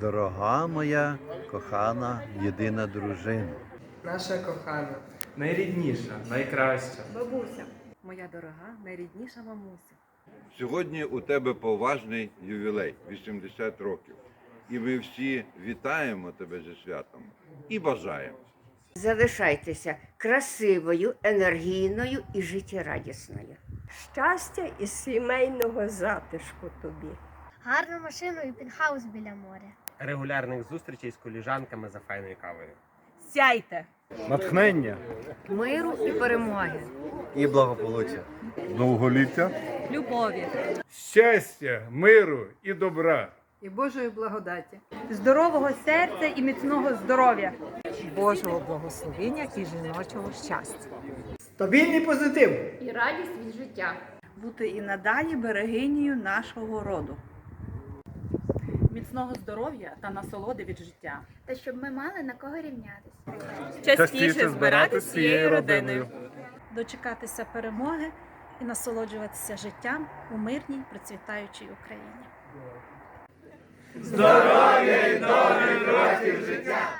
Дорога моя, кохана, єдина дружина. Наша кохана. Найрідніша, найкраща. Бабуся, моя дорога, найрідніша мамуся. Сьогодні у тебе поважний ювілей 80 років. І ми всі вітаємо тебе зі святом і бажаємо. Залишайтеся красивою, енергійною і життєрадісною. Щастя і сімейного затишку тобі. Гарну машину і пентхаус біля моря. Регулярних зустрічей з коліжанками за файною кавою. Сяйте! натхнення, Миру і перемоги, і благополуччя. довголіття, любові, щастя, миру і добра. і Божої благодаті, здорового серця і міцного здоров'я, Божого благословення і жіночого щастя. Стабільний позитив. І радість від життя. Бути і надалі берегинею нашого роду. Міцного здоров'я та насолоди від життя. Та щоб ми мали на кого рівнятися. Частіше збиратися з цією родиною. дочекатися перемоги і насолоджуватися життям у мирній процвітаючій Україні. Здоров'я і добрих років життя!